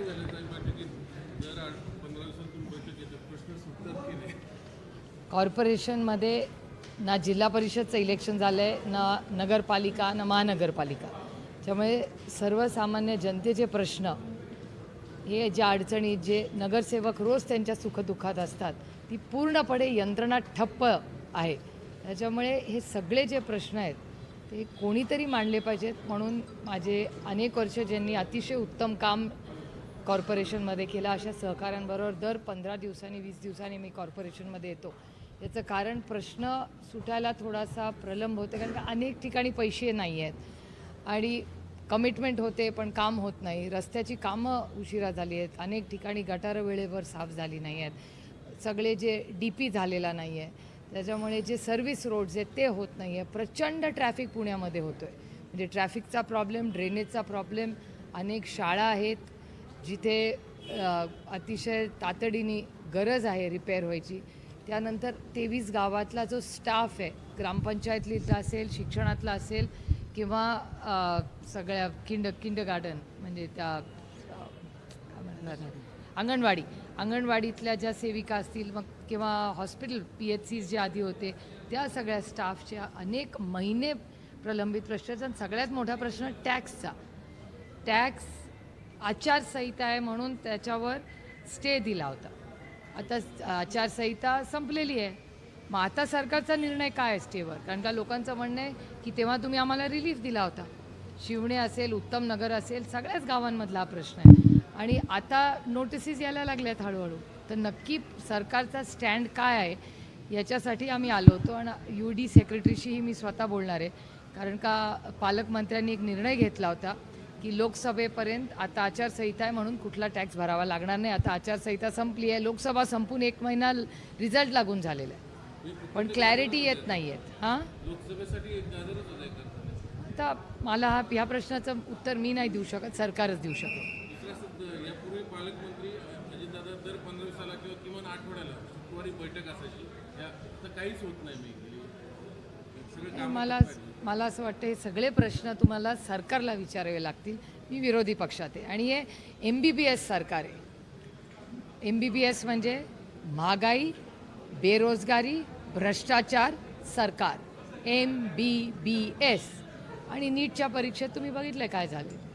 काय झालं त्या बैठकीत? दर आठ पंधरा दिवसातून बैठक येते प्रश्न सुटतात की नाही? कॉर्पोरेशनमध्ये ना जिल्हा परिषदचं इलेक्शन झालं आहे ना नगरपालिका ना महानगरपालिका. त्यामुळे सर्वसामान्य जनतेचे प्रश्न हे ज्या अडचणी जे नगरसेवक रोज त्यांच्या सुखदुःखात असतात ती पूर्णपणे यंत्रणा ठप्प आहे. त्याच्यामुळे हे सगळे जे प्रश्न आहेत ते कोणीतरी मांडले पाहिजेत. म्हणून माझे अनेक वर्ष ज्यांनी अतिशय उत्तम काम कॉर्पोरेशनमध्ये केला अशा सहकाऱ्यांबरोबर दर पंधरा दिवसांनी वीस दिवसांनी मी कॉर्पोरेशनमध्ये येतो. याचं कारण प्रश्न सुटायला थोडासा प्रलंब होते कारण का अनेक ठिकाणी पैसे नाही आहेत. आणि कमिटमेंट होते पण काम होत नाही. रस्त्याची कामं उशिरा झाली आहेत. अनेक ठिकाणी गटारं वेळेवर साफ झाली नाही आहेत. सगळे जे डी पी झालेला नाही आहे. त्याच्यामुळे जे सर्व्हिस रोड्स आहेत ते होत नाही आहे प्रचंड ट्रॅफिक पुण्यामध्ये होतो आहे म्हणजे ट्रॅफिकचा प्रॉब्लेम ड्रेनेजचा प्रॉब्लेम अनेक शाळा आहेत. जिथे अतिशय तातडीने गरज आहे रिपेअर व्हायची त्यानंतर तेवीस गावातला जो स्टाफ आहे ग्रामपंचायतीतला असेल शिक्षणातला असेल किंवा सगळ्या किंड किंड गार्डन म्हणजे त्या अंगणवाडी अंगणवाडीतल्या ज्या सेविका असतील मग किंवा हॉस्पिटल पी एच सीज जे आधी होते त्या सगळ्या स्टाफच्या अनेक महिने प्रलंबित प्रश्न सगळ्यात मोठा प्रश्न टॅक्सचा. टॅक्स आचारसंहिता आहे म्हणून त्याच्यावर स्टे दिला होता. आता आचारसंहिता संपलेली आहे. मग आता सरकारचा निर्णय काय आहे स्टेवर कारण का लोकांचं म्हणणं आहे की तेव्हा तुम्ही आम्हाला रिलीफ दिला होता. शिवणे असेल उत्तम नगर असेल सगळ्याच गावांमधला हा प्रश्न आहे. आणि आता नोटिसीस यायला लागल्यात हळूहळू. तर नक्की सरकारचा स्टँड काय आहे याच्यासाठी आम्ही आलो होतो आणि यू डी सेक्रेटरीशीही मी स्वतः बोलणार आहे. कारण का पालकमंत्र्यांनी एक निर्णय घेतला होता. की लोकसभेपर्यंत आता आचारसंहिता आहे म्हणून कुठला टॅक्स भरावा लागणार नाही. आता आचारसंहिता संपली आहे. लोकसभा संपून एक महिना रिझल्ट लागून झालेला आहे. पण क्लॅरिटी येत नाही आहेत हां आता मला हा ह्या प्रश्नाचं उत्तर मी नाही देऊ शकत सरकारच देऊ शकत. दुसरा शब्द यापूर्वी पालकमंत्री अजितदादा दर पंधरा दिवसाला किंवा किमान आठवड्याला शुक्रवारी बैठक असायची. त्या आता काहीच होत नाही मी सगळं काम मला मला असं वाटतं हे सगळे प्रश्न तुम्हाला सरकारला विचारावे लागतील. मी विरोधी पक्षात आहे. आणि हे एम बी बी एस सरकार आहे. एम बी बी एस म्हणजे महागाई बेरोजगारी भ्रष्टाचार सरकार. एम बी बी एस आणि नीटच्या परीक्षेत तुम्ही बघितलं काय झाले